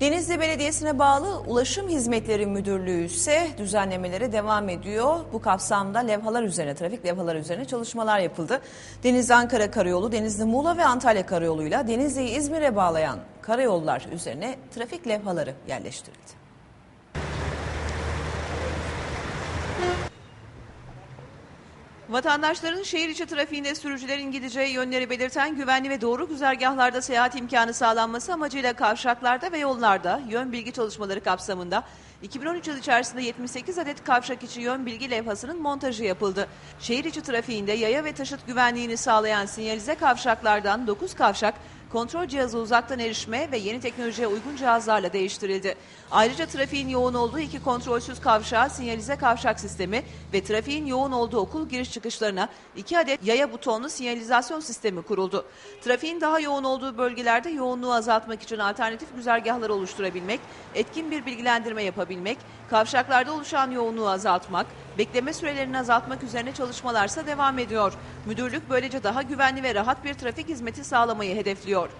Denizli Belediyesi'ne bağlı Ulaşım Hizmetleri Müdürlüğü ise düzenlemelere devam ediyor. Bu kapsamda levhalar üzerine, trafik levhaları üzerine çalışmalar yapıldı. Denizli Ankara Karayolu, Denizli Muğla ve Antalya Karayolu'yla Denizli'yi İzmir'e bağlayan karayollar üzerine trafik levhaları yerleştirildi. Vatandaşların şehir içi trafiğinde sürücülerin gideceği yönleri belirten güvenli ve doğru güzergahlarda seyahat imkanı sağlanması amacıyla kavşaklarda ve yollarda yön bilgi çalışmaları kapsamında 2013 yıl içerisinde 78 adet kavşak içi yön bilgi levhasının montajı yapıldı. Şehir içi trafiğinde yaya ve taşıt güvenliğini sağlayan sinyalize kavşaklardan 9 kavşak kontrol cihazı uzaktan erişme ve yeni teknolojiye uygun cihazlarla değiştirildi. Ayrıca trafiğin yoğun olduğu iki kontrolsüz kavşağa sinyalize kavşak sistemi ve trafiğin yoğun olduğu okul giriş çıkışlarına iki adet yaya butonlu sinyalizasyon sistemi kuruldu. Trafiğin daha yoğun olduğu bölgelerde yoğunluğu azaltmak için alternatif güzergahlar oluşturabilmek, etkin bir bilgilendirme yapabilmek, kavşaklarda oluşan yoğunluğu azaltmak, bekleme sürelerini azaltmak üzerine çalışmalarsa devam ediyor. Müdürlük böylece daha güvenli ve rahat bir trafik hizmeti sağlamayı hedefliyor.